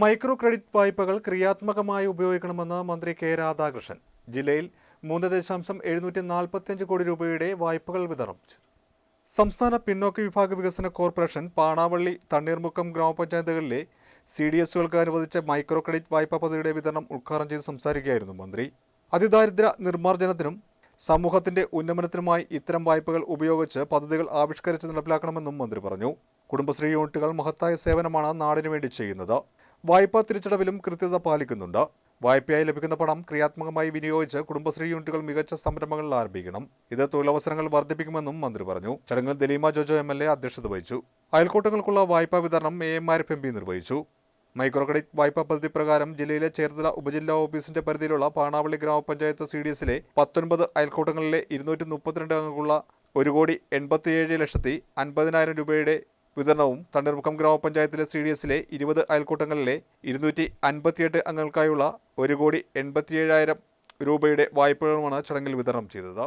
Micro credit വായ്പകൾ ക്രിയാത്മകമായി ഉപയോഗിക്കണമെന്ന് മന്ത്രി കെ രാധാകൃഷ്ണൻ ജില്ലയിൽ മൂന്ന് ദശാംശം എഴുന്നൂറ്റി നാൽപ്പത്തിയഞ്ച് കോടി രൂപയുടെ വായ്പകൾ ചെയ്തു. സംസ്ഥാന പിന്നോക്ക വിഭാഗ വികസന കോർപ്പറേഷൻ പാണാവള്ളി തണ്ണീർമുക്കം ഗ്രാമപഞ്ചായത്തുകളിലെ സി ഡി എസുകൾക്ക് അനുവദിച്ച മൈക്രോ ക്രെഡിറ്റ് വായ്പാ പദ്ധതിയുടെ വിതരണം ഉദ്ഘാടനം ചെയ്ത് സംസാരിക്കുകയായിരുന്നു മന്ത്രി. അതിദാരിദ്ര്യ നിർമ്മാർജനത്തിനും സമൂഹത്തിന്റെ ഉന്നമനത്തിനുമായി ഇത്തരം വായ്പകൾ ഉപയോഗിച്ച് പദ്ധതികൾ ആവിഷ്കരിച്ച് നടപ്പിലാക്കണമെന്നും മന്ത്രി പറഞ്ഞു. കുടുംബശ്രീ യൂണിറ്റുകൾ മഹത്തായ സേവനമാണ് നാടിനു വേണ്ടി ചെയ്യുന്നത്. വായ്പാ തിരിച്ചടവിലും കൃത്യത പാലിക്കുന്നുണ്ട്. വായ്പയായി ലഭിക്കുന്ന പണം ക്രിയാത്മകമായി വിനിയോഗിച്ച് കുടുംബശ്രീ യൂണിറ്റുകൾ മികച്ച സംരംഭങ്ങൾ ആരംഭിക്കണം. ഇത് തൊഴിലവസരങ്ങൾ വർദ്ധിപ്പിക്കുമെന്നും മന്ത്രി പറഞ്ഞു. ചടങ്ങിൽ Daleema Jojo M L A അധ്യക്ഷത വഹിച്ചു. അയൽക്കൂട്ടങ്ങൾക്കുള്ള വായ്പാ വിതരണം A M Arif M P നിർവഹിച്ചു. മൈക്രോ ക്രെഡിറ്റ് വായ്പാ പദ്ധതി പ്രകാരം ജില്ലയിലെ ചേർത്തല ഉപജില്ലാ ഓഫീസിന്റെ പരിധിയിലുള്ള പാണാവള്ളി ഗ്രാമപഞ്ചായത്ത് സി ഡി എസിലെ പത്തൊൻപത് അയൽക്കൂട്ടങ്ങളിലെ ഇരുന്നൂറ്റി മുപ്പത്തിരണ്ട് അംഗങ്ങളുള്ള ഒരു കോടി എൺപത്തിയേഴ് ലക്ഷത്തി അൻപതിനായിരം രൂപയുടെ വിതരണവും തണ്ണീർമുക്കം ഗ്രാമപഞ്ചായത്തിലെ സി ഡി എസിലെ ഇരുപത് അയൽക്കൂട്ടങ്ങളിലെ ഇരുന്നൂറ്റി അൻപത്തിയെട്ട് അംഗങ്ങൾക്കായുള്ള ഒരു കോടി എൺപത്തിയേഴായിരം രൂപയുടെ വായ്പകളുമാണ് ചടങ്ങിൽ വിതരണം ചെയ്തത്.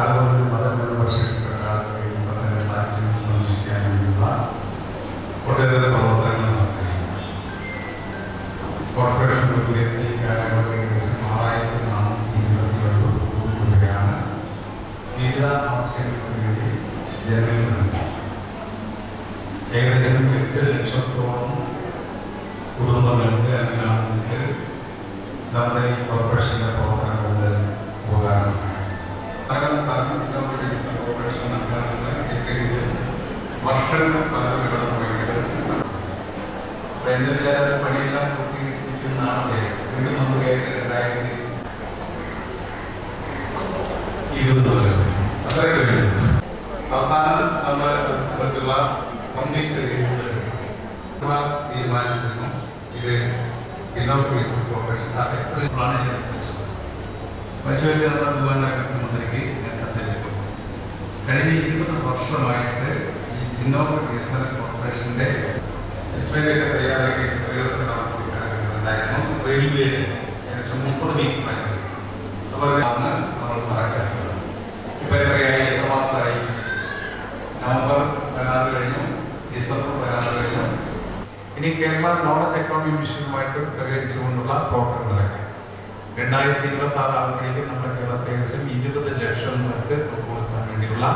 അതുപോലെ മതങ്ങളുടെ വർഷപ്പെട്ട ആളുകളെയും മതങ്ങളുടെ താല്പര്യം സംരക്ഷിക്കാൻ വേണ്ടിയുള്ള ഒട്ടേറെ പ്രവർത്തനങ്ങൾ കോർപ്പറേഷൻ ഉയർത്തി കാലങ്ങളിൽ ഏകദേശം ആറായിരത്തി നാനൂറ്റി ഇരുപത്തിയേഴ് കോടി രൂപയാണ്. വിവിധ ആവശ്യങ്ങൾക്ക് വേണ്ടി ജനങ്ങൾ ഏകദേശം എട്ട് ലക്ഷത്തോളം കുടുംബങ്ങൾക്ക് അനുലാഭിച്ച് നമ്മുടെ ഈ കോർപ്പറേഷന്റെ പ്രവർത്തനങ്ങൾക്ക് ഉപകാരമാണ്. സ്ഥലങ്ങളിലും കോർപ്പറേഷൻ നൽകാനുള്ള ഏറ്റവും വർഷങ്ങൾ പലരും പോയിട്ട് എന്റെ പണിയെല്ലാം പൂർത്തീകരിച്ചിരിക്കുന്ന ആളുടെ വീണ്ടും നമുക്ക് രണ്ടായിരത്തി അവസാനം സംബന്ധിച്ചുള്ള കംപ്ലീറ്റ് തീരുമാനിച്ചിരുന്നു ഇത് ഇന്നോവേഷൻ കോർപ്പറേഷൻ സ്ഥാപനത്തിലാണ് ഞാൻ വെച്ചത് പശുവിന്റെ ബഹുമാനപ്പെട്ട മന്ത്രിക്ക് ഞാൻ കത്തെഴുതിയിട്ടു കഴിഞ്ഞ ഇരുപത് വർഷമായിട്ട് ഇന്നോവ വികസന കോർപ്പറേഷന്റെ എസ്റ്റിമേറ്റ് തയ്യാറാക്കി ഉപയോഗപ്പെടുത്താൻ റെയിൽവേയുടെ ഏകദേശം മുപ്പത് മീറ്ററായിരുന്നു അപ്പോൾ അന്ന് നമ്മൾ മറക്കാറുണ്ട് ഇപ്പോൾ എത്രയായി? എത്ര മാസമായി? നവംബർ പതിനാറ് കഴിഞ്ഞു. ഡിസംബർ പതിനാറ് കഴിഞ്ഞു. ഇനി കേരള നോളജ് എക്കോണമി മിഷനുമായിട്ട് സഹകരിച്ചുകൊണ്ടുള്ള പ്രവർത്തനങ്ങളൊക്കെ രണ്ടായിരത്തി ഇരുപത്തി ആറ് ആകുമ്പോഴേക്കും നമ്മുടെ കേരളത്തിൽ ഏകദേശം ഇരുപത് ലക്ഷം പേർക്ക് കൊടുക്കാൻ വേണ്ടിയുള്ള